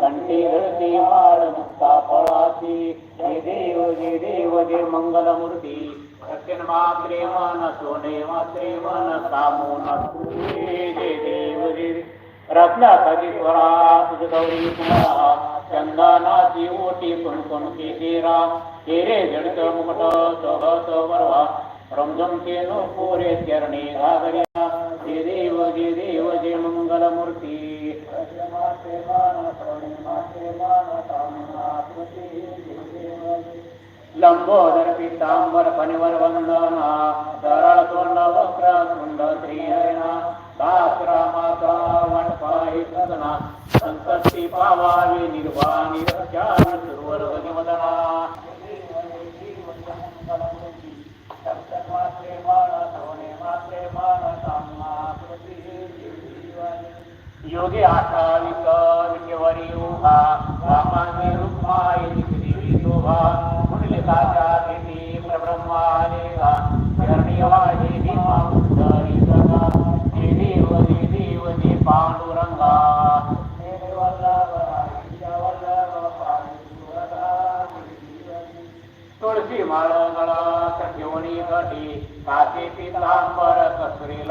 कंठी गळती माळ मुक्ता फळाची हे देव हे देव जे मंगलमूर्ती सत्यन मात्रे मन सोने मात्रे मन सामो जे देव जे रत्नाची स्वरा तुझ गौरी कुमारा चंदनाची ओटी कुणकुण केरा हिरे जडत मुकट सहस वरवा रमझम केनो पोरे चरणी घागरिया जे देव जे देव जे मंगलमूर्ती लंबोदर पितांबर पनिवर वंदना सरळ तोंड वक्र कुंड श्रीहरिणा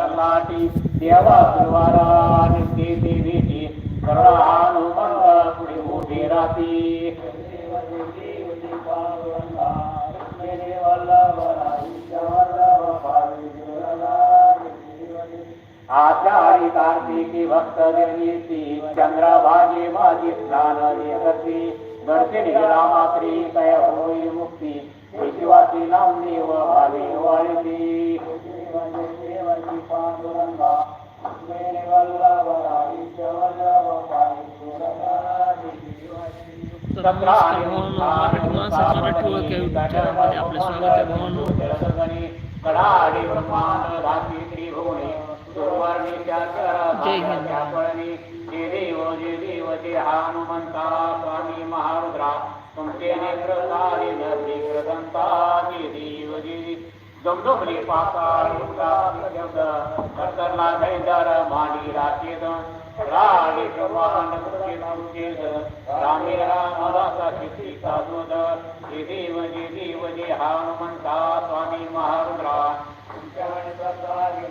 लाटी देवा सुरवारा नित्य देवीची करुणा हनुमंत पुढे मोठी राती। आचारी कार्तिकी भक्त निर्मिती चंद्रभागी माझी स्नान करती दर्शनी रामात्री तय होई मुक्ती शिवाची नामनी व भावी वाळती तर आपले स्वागत आहे रात्री त्रिभुवने जय हिंद. हनुमंता स्वामी महारुद्रा. तुमचे नेत्र सारे नदी ग्रदंता जे देव जे जमजमली पाताळ शब्द कर्तरला भैदर मांडी राखेद राडी ब्रह्मांड तुमचे तुमचे रामे रामदासा किती साधुद जे देव जे देव जे हनुमंता स्वामी महारुद्रा तुमच्या प्रसारी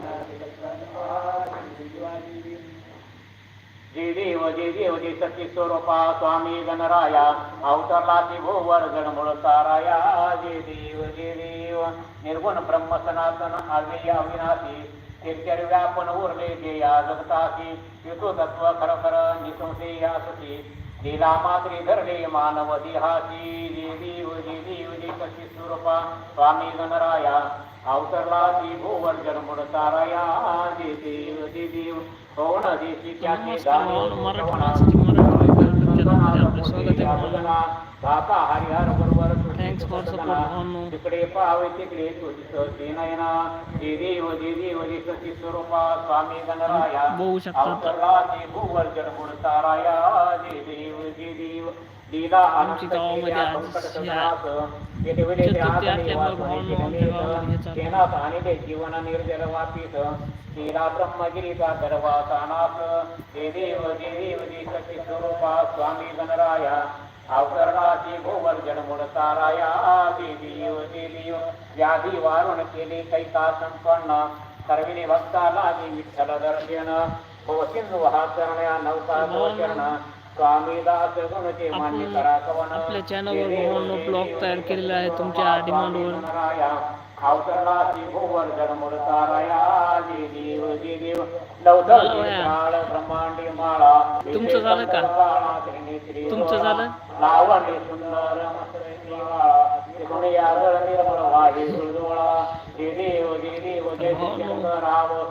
जे देव जे देव जे सती स्वरूपा स्वामी गणराया अवतरला ती भोवर जडमुळ ताराया जे देव जे देव निर्गुण ब्रह्म सनातन अव्यय अविनाशी तेचर व्यापन उरले जे या जगतासी तिथो तत्व खर खर निसंशे या सती लीला मात्री धरले मानव देहासी जे देव जे देव जे सती स्वरूपा स्वामी गणराया अवतरला ती भोवर जन्मुळ ताराया जे देव जे देव नमस्कार मराठी माणसाची मराठी ओळख चॅनलमध्ये आपले स्वागत आहे भावांनो दाता हरिहर भावांनो. तिकडे पाहावे तिकडे देव देव स्वरूपा स्वामी गणराया बघू शकता. आमच्या गावामध्ये आज चतुर्थी असल्यामुळे भावांनो ब्रह्मगिरीचा हे देव देव स्वरूपा स्वामी गणराया. अवतरणाची भोवर जन्मुळ ताराया. जे देव जे देव. व्याधी वारुण केले कैका संपन्न. सर्विने भक्ताला विठ्ठल दर्शन. हो सिंधू हा चरण्या चरण आपल्या चॅनलवर भावांनो ब्लॉग तयार केलेला आहे तुमच्या डिमांडवर ब्रह्मांडी माळा. तुमचं झालं का? तुमचं झालं?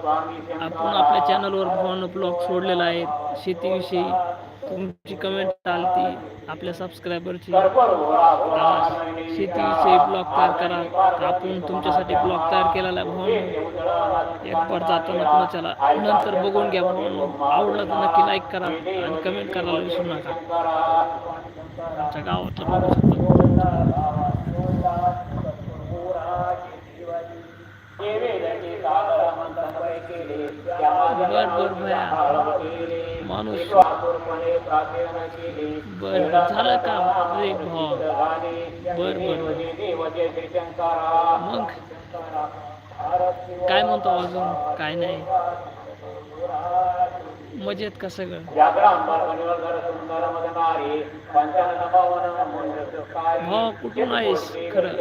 स्वामी आपण आपल्या चॅनलवर भावांनो ब्लॉग सोडलेला आहे. शेतीविषयी तुमची कमेंट चालती. आपल्या सबस्क्रायबरची शेतीविषयी ब्लॉग तयार करा. आपण तुमच्यासाठी ब्लॉग तयार केलेला आहे भावांनो एक बार जाताना चला नंतर बघून घ्या भावांनो आवडलं तर नक्की लाईक करा आणि कमेंट करायला विसरू नका. आमच्या गावातलं बघू शकता बर बर भया माणूस. बर झालं का अरे बर बर मग? काय म्हणतो अजून? काय नाही. मजेत का सगळं? व्याघ्रांबर कुठून आहेस? खरं.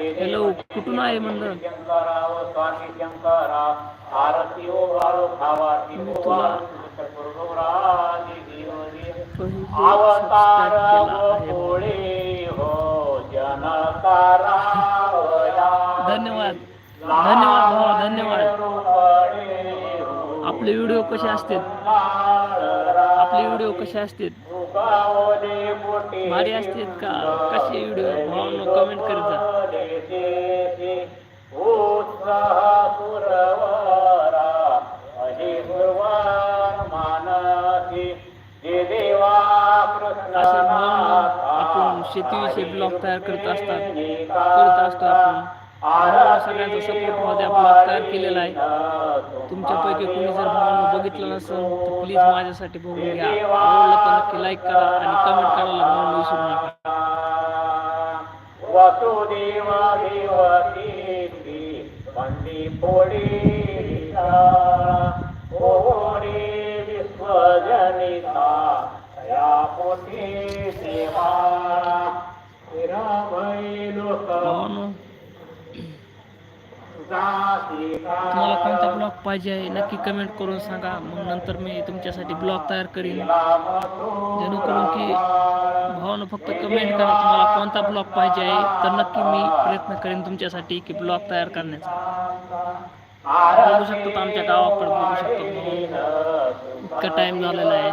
हॅलो कुठून आहे म्हणलं? मी तुला अवतार हो जनकारा धन्यवाद. धन्यवाद भाऊ धन्यवाद. आपले व्हिडिओ कसे असतात आपले व्हिडिओ कसे असतात भारी असतात का? कसे व्हिडिओ भावांनो कमेंट करत जा. आपण शेतीविषयी ब्लॉग तयार करत असतात. करत असतो आपण. सगळ्यांचा सपोर्टमध्ये ब्लॉग तयार केलेला आहे. तुमच्यापैकी कोणी जर भावांनो बघितलं नसेल तर प्लीज माझ्यासाठी बघून घ्या. आवडलं तर नक्की लाईक करा आणि कमेंट करायला भावांनो विसरू नका. वसुदेवा देवकी पंडी पाहिजे आहे नक्की कमेंट करून सांगा. मग नंतर मी तुमच्यासाठी ब्लॉग तयार करीन. जेणेकरून की भावानं फक्त कमेंट करा तुम्हाला कोणता ब्लॉग पाहिजे आहे तर नक्की मी प्रयत्न करेन तुमच्यासाठी की ब्लॉग तयार करण्याचा. बघू शकतो आमच्या गावाकडे बघू शकतो. इतका टाइम झालेला आहे.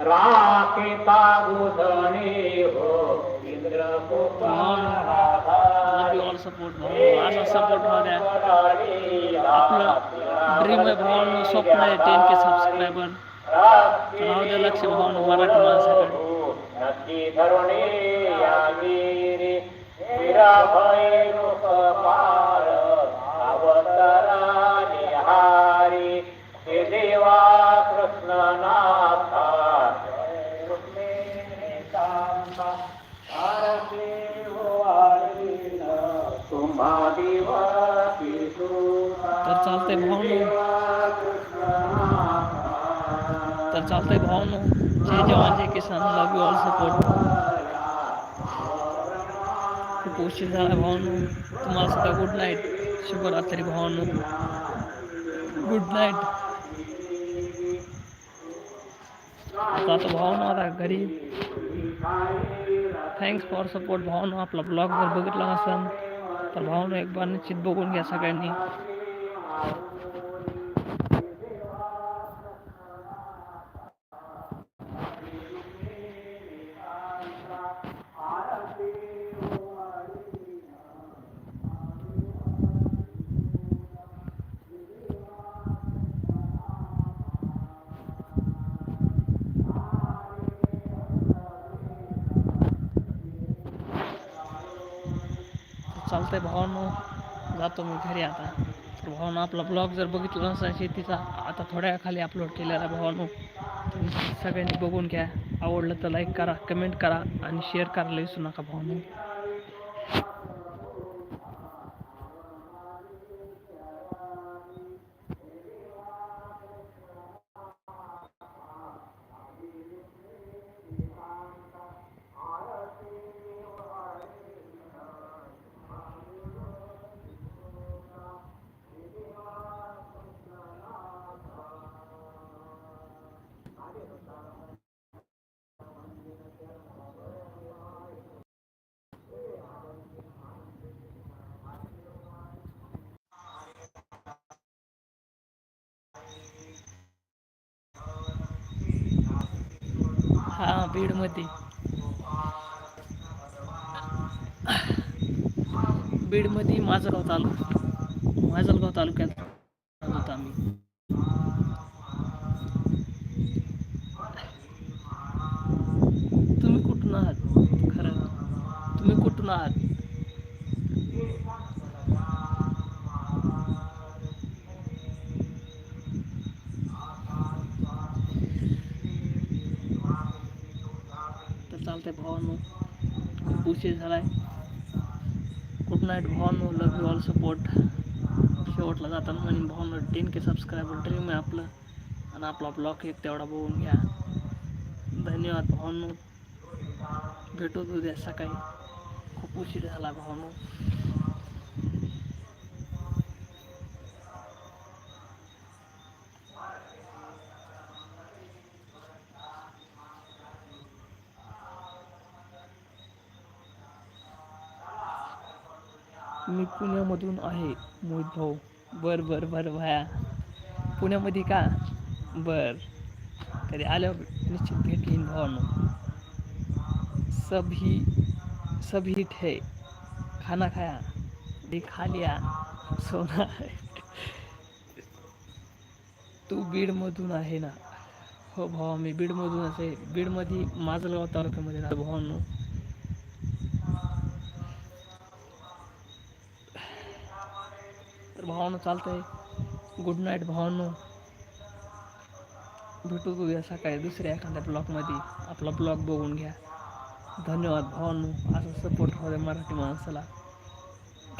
राखे राखिता हो. ऑल सपोर्ट भाऊ असा सपोर्ट राहू द्या आपलं ड्रीम आहे भावांनो स्वप्न आहे टेन के सबस्क्रायबर राहू द्या लक्ष भावांनो मराठी माणसाकडे खूप उशीर झाला भावांनो तुम्हाला सुद्धा गुड नाईट शुभरात्री भावांनो गुड नाईट जातो भावांनो आता घरी. थँक्स फॉर सपोर्ट भावांनो. आपला ब्लॉग जर बघितला असेल तर भावांनो एक बार निश्चित बघून घ्या सगळ्यांनी. चालतंय भावांनो जातो मी घरी आता. तर भावांनो आपला ब्लॉग जर बघितला नसेल शेतीचा आता थोड्या खाली अपलोड केलेला आहे भावांनो तुम्ही सगळ्यांनी बघून घ्या. आवडलं तर लाईक करा कमेंट करा आणि शेअर करायला विसरू नका भावांनो हा बीडमध्ये. बीडमध्ये माझगाव तालुका. माझलगाव तालुक्यात राहत होतो आम्ही. तुम्ही कुठून आहात? खरं. तुम्ही कुठून आहात तर चालतंय भावांनो. खूप उशीर झालाय. गुड नाईट भावांनो. लव यू ऑल सपोर्ट शेवटला जाताना म्हणून भावांनो टेन के सबस्क्रायबर ड्रीम आहे आपलं. आणि आपला ब्लॉग एक तेवढा बघून घ्या. धन्यवाद भावांनो. भेटू उद्या सकाळी. खूप उशीर झाला भावांनो. मी पुण्यामधून आहे मोहित भाऊ. बर बर बर भाया. पुण्यामध्ये का? बर. कधी आल्यावर निश्चित भेट घेईन भावानो. सभी सभी ठे खाना खाया. ते खा लिया. सोना तू बीडमधून आहे ना? हो भावा मी बीडमधूनच आहे. बीडमध्ये माजलगाव तालुक्यामध्ये राहतो भावांनो. भावानं चालतंय. गुड नाईट भावांनो. भेटू उद्या सकाळी दुसऱ्या एखाद्या ब्लॉगमध्ये आपला ब्लॉग बघून घ्या. धन्यवाद भावांनो. असं सपोर्ट राहू द्या मराठी माणसाला.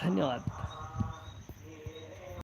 धन्यवाद.